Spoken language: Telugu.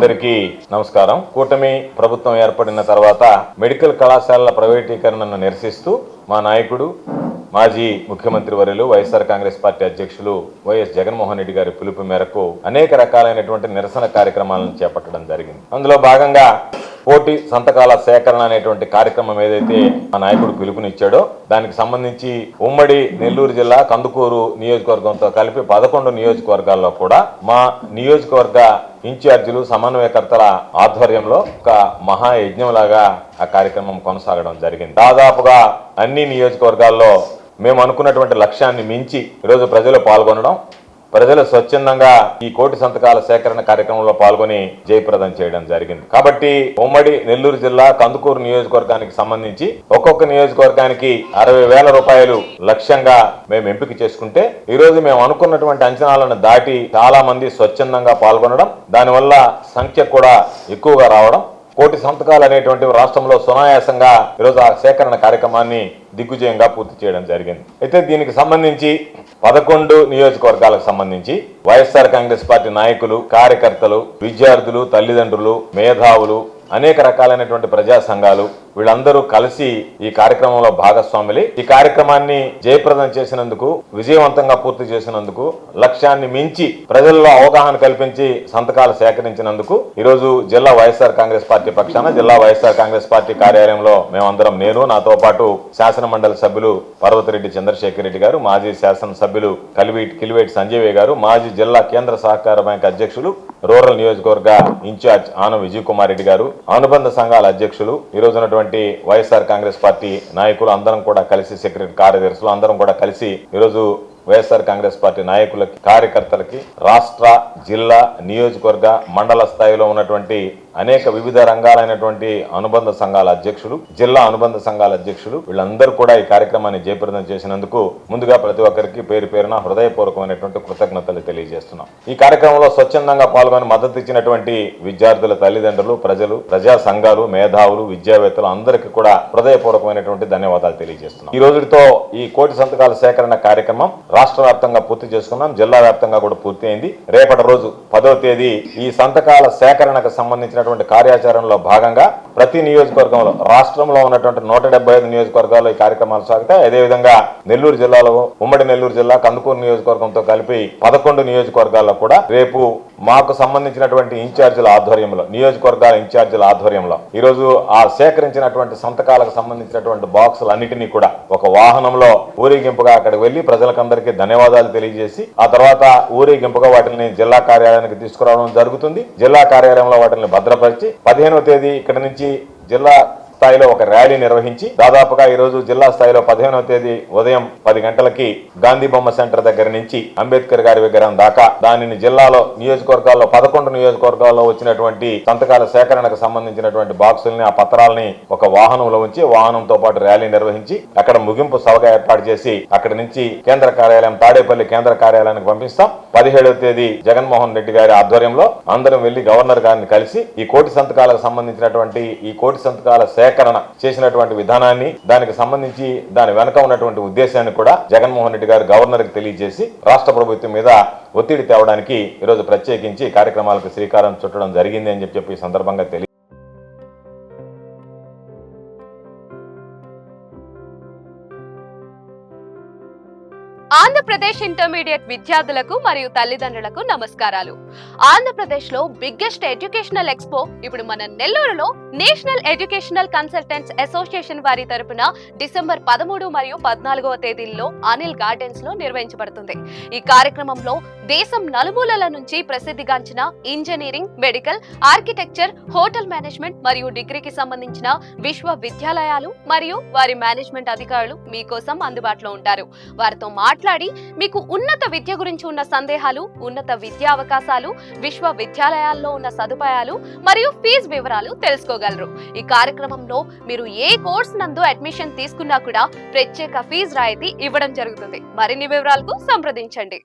అందరికీ నమస్కారం. కూటమి ప్రభుత్వం ఏర్పడిన తర్వాత మెడికల్ కళాశాలల ప్రైవేటీకరణను నిరసిస్తూ మా నాయకుడు మాజీ ముఖ్యమంత్రి వర్యులు వైఎస్ఆర్ కాంగ్రెస్ పార్టీ అధ్యక్షులు వైఎస్ జగన్మోహన్ రెడ్డి గారి పిలుపు మేరకు అనేక రకాలైనటువంటి నిరసన కార్యక్రమాలను చేపట్టడం జరిగింది. అందులో భాగంగా పోటీ సంతకాల సేకరణ అనేటువంటి కార్యక్రమం ఏదైతే మా నాయకుడు పిలుపునిచ్చాడో దానికి సంబంధించి ఉమ్మడి నెల్లూరు జిల్లా కందుకూరు నియోజకవర్గంతో కలిపి పదకొండు నియోజకవర్గాల్లో కూడా మా నియోజకవర్గ ఇన్ఛార్జీలు సమన్వయకర్తల ఆధ్వర్యంలో ఒక మహాయజ్ఞంలాగా ఆ కార్యక్రమం కొనసాగడం జరిగింది. దాదాపుగా అన్ని నియోజకవర్గాల్లో మేము అనుకున్నటువంటి లక్ష్యాన్ని మించి ఈరోజు ప్రజలు పాల్గొనడం ప్రజలు స్వచ్ఛందంగా ఈ కోటి సంతకాల సేకరణ కార్యక్రమంలో పాల్గొని జయప్రదం చేయడం జరిగింది. కాబట్టి ఉమ్మడి నెల్లూరు జిల్లా కందుకూరు నియోజకవర్గానికి సంబంధించి ఒక్కొక్క నియోజకవర్గానికి అరవై వేల రూపాయలు లక్ష్యంగా మేము ఎంపిక చేసుకుంటే ఈ రోజు మేము అనుకున్నటువంటి అంచనాలను దాటి చాలా మంది స్వచ్ఛందంగా పాల్గొనడం దానివల్ల సంఖ్య కూడా ఎక్కువగా రావడం కోటి సంతకాలు అనేటువంటి రాష్ట్రంలో సునాయాసంగా ఈరోజు ఆ సేకరణ కార్యక్రమాన్ని దిగ్విజయంగా పూర్తి చేయడం జరిగింది. అయితే దీనికి సంబంధించి పదకొండు నియోజకవర్గాలకు సంబంధించి వైఎస్ఆర్ కాంగ్రెస్ పార్టీ నాయకులు కార్యకర్తలు విద్యార్థులు తల్లిదండ్రులు మేధావులు అనేక రకాలైనటువంటి ప్రజా సంఘాలు వీళ్ళందరూ కలిసి ఈ కార్యక్రమంలో భాగస్వాములై ఈ కార్యక్రమాన్ని జయప్రదం చేసినందుకు విజయవంతంగా పూర్తి చేసినందుకు లక్ష్యాన్ని మించి ప్రజల్లో అవగాహన కల్పించి సంతకాలు సేకరించినందుకు ఈరోజు జిల్లా వైఎస్ఆర్ కాంగ్రెస్ పార్టీ పక్షాన జిల్లా వైఎస్ఆర్ కాంగ్రెస్ పార్టీ కార్యాలయంలో మేమందరం నేను నాతో పాటు శాసన మండలి సభ్యులు పర్వతిరెడ్డి చంద్రశేఖర్ రెడ్డి గారు మాజీ శాసన సభ్యులు కలివీటి కిలివేటి సంజయ్ గారు మాజీ జిల్లా కేంద్ర సహకార బ్యాంక్ అధ్యక్షులు రూరల్ నియోజకవర్గ ఇన్ఛార్జ్ ఆన విజయ్ కుమార్ రెడ్డి గారు అనుబంధ సంఘాల అధ్యక్షులు ఈరోజు ఉన్నటువంటి వైఎస్ఆర్ కాంగ్రెస్ పార్టీ నాయకులు అందరం కూడా కలిసి సెక్రటరీ కార్యదర్శులు అందరం కూడా కలిసి ఈరోజు వైఎస్ఆర్ కాంగ్రెస్ పార్టీ నాయకులకి కార్యకర్తలకి రాష్ట్ర జిల్లా నియోజకవర్గ మండల స్థాయిలో ఉన్నటువంటి అనేక వివిధ రంగాలైనటువంటి అనుబంధ సంఘాల అధ్యక్షులు జిల్లా అనుబంధ సంఘాల అధ్యక్షులు వీళ్ళందరూ కూడా ఈ కార్యక్రమాన్ని జయప్రదం చేసినందుకు ముందుగా ప్రతి ఒక్కరికి పేరు పేరున హృదయపూర్వకమైనటువంటి కృతజ్ఞత తెలియజేస్తున్నాం. ఈ కార్యక్రమంలో స్వచ్ఛందంగా పాల్గొని మద్దతు ఇచ్చినటువంటి విద్యార్థుల తల్లిదండ్రులు ప్రజలు ప్రజా సంఘాలు మేధావులు విద్యావేత్తలు అందరికీ కూడా హృదయపూర్వకమైనటువంటి ధన్యవాదాలు తెలియజేస్తున్నాం. ఈ రోజుతో ఈ కోటి సంతకాల సేకరణ కార్యక్రమం రాష్ట్ర వ్యాప్తంగా పూర్తి చేసుకున్నాం. జిల్లా వ్యాప్తంగా కూడా పూర్తి అయింది. రేపటి రోజు పదో తేదీ ఈ సంతకాల సేకరణకు సంబంధించినటువంటి కార్యాచరణలో భాగంగా ప్రతి నియోజకవర్గంలో రాష్ట్రంలో ఉన్నటువంటి నూట డెబ్బై ఐదు నియోజకవర్గాల్లో ఈ కార్యక్రమాలు సాగుతాయి. అదేవిధంగా నెల్లూరు జిల్లాలో ఉమ్మడి నెల్లూరు జిల్లా కందుకూరు నియోజకవర్గంతో కలిపి పదకొండు నియోజకవర్గాల్లో కూడా రేపు మాకు సంబంధించినటువంటి ఇన్ఛార్జీల ఆధ్వర్యంలో నియోజకవర్గాల ఇన్ఛార్జీల ఆధ్వర్యంలో ఈరోజు ఆ సేకరించినటువంటి సంతకాలకు సంబంధించినటువంటి బాక్సులు అన్నిటినీ కూడా ఒక వాహనంలో ఊరేగింపుగా అక్కడికి వెళ్ళి ప్రజలకందరికీ ధన్యవాదాలు తెలియజేసి ఆ తర్వాత ఊరేగింపుగా వాటిని జిల్లా కార్యాలయానికి తీసుకురావడం జరుగుతుంది. జిల్లా కార్యాలయంలో వాటిని భద్రపరిచి పదిహేనవ తేదీ ఇక్కడ నుంచి జిల్లా స్థాయిలో ఒక ర్యాలీ నిర్వహించి దాదాపుగా ఈరోజు జిల్లా స్థాయిలో పదిహేనవ తేదీ ఉదయం పది గంటలకి గాంధీ బొమ్మ సెంటర్ దగ్గర నుంచి అంబేద్కర్ గారి విగ్రహం దాకా దానిని జిల్లాలో నియోజకవర్గాల్లో పదకొండు నియోజకవర్గాల్లో వచ్చినటువంటి సంతకాల సేకరణకు సంబంధించినటువంటి బాక్సుల్ని ఆ పత్రాలని ఒక వాహనంలో ఉంచి వాహనంతో పాటు ర్యాలీ నిర్వహించి అక్కడ ముగింపు సభగా ఏర్పాటు చేసి అక్కడి నుంచి కేంద్ర కార్యాలయం తాడేపల్లి కేంద్ర కార్యాలయానికి పంపిస్తాం. పదిహేడవ తేదీ జగన్మోహన్ రెడ్డి గారి ఆధ్వర్యంలో అందరం వెళ్ళి గవర్నర్ గారిని కలిసి ఈ కోటి సంతకాలకు సంబంధించినటువంటి ఈ కోటి సంతకాల సేకరణ చేసినటువంటి విధానాన్ని దానికి సంబంధించి దాని వెనక ఉన్నటువంటి ఉద్దేశాన్ని కూడా జగన్మోహన్ రెడ్డి గారు గవర్నర్కి తెలియజేసి రాష్ట్ర ప్రభుత్వం మీద ఒత్తిడి తేవడానికి ఈరోజు ప్రత్యేకించి కార్యక్రమాలకు శ్రీకారం చుట్టడం జరిగింది అని చెప్పి ఈ సందర్భంగా తెలియ ఆంధ్రప్రదేశ్ ఇంటర్మీడియట్ విద్యార్థులకు మరియు తల్లిదండ్రులకు నమస్కారాలు. ఆంధ్రప్రదేశ్లో బిగ్గెస్ట్ ఎడ్యుకేషనల్ ఎక్స్పో ఇప్పుడు మన నెల్లూరులో నేషనల్ ఎడ్యుకేషనల్ కన్సల్టెంట్స్ అసోసియేషన్ వారి తరపున డిసెంబర్ పదమూడు మరియు పద్నాలుగవ తేదీల్లో అనిల్ గార్డెన్స్లో నిర్వహించబడుతుంది. ఈ కార్యక్రమంలో దేశం నలుమూలల నుంచి ప్రసిద్ధిగాంచిన engineering medical architecture hotel management మరియు డిగ్రీకి సంబంధించిన విశ్వవిద్యాలయాలు మరియు వారి మేనేజ్మెంట్ అధికారులు మీకోసం అందుబాటులో ఉంటారు. వారితో మాట్లాడి మీకు ఉన్నత విద్య గురించి ఉన్న సందేహాలు ఉన్నత విద్యా అవకాశాలు విశ్వవిద్యాలయాల్లో ఉన్న సదుపాయాలు మరియు ఫీజు వివరాలు తెలుసుకోగలరు. ఈ కార్యక్రమంలో మీరు ఏ కోర్స్ నందు అడ్మిషన్ తీసుకున్నా కూడా ప్రత్యేక ఫీజు రాయితీ ఇవ్వడం జరుగుతుంది. మరిన్ని వివరాలకు సంప్రదించండి.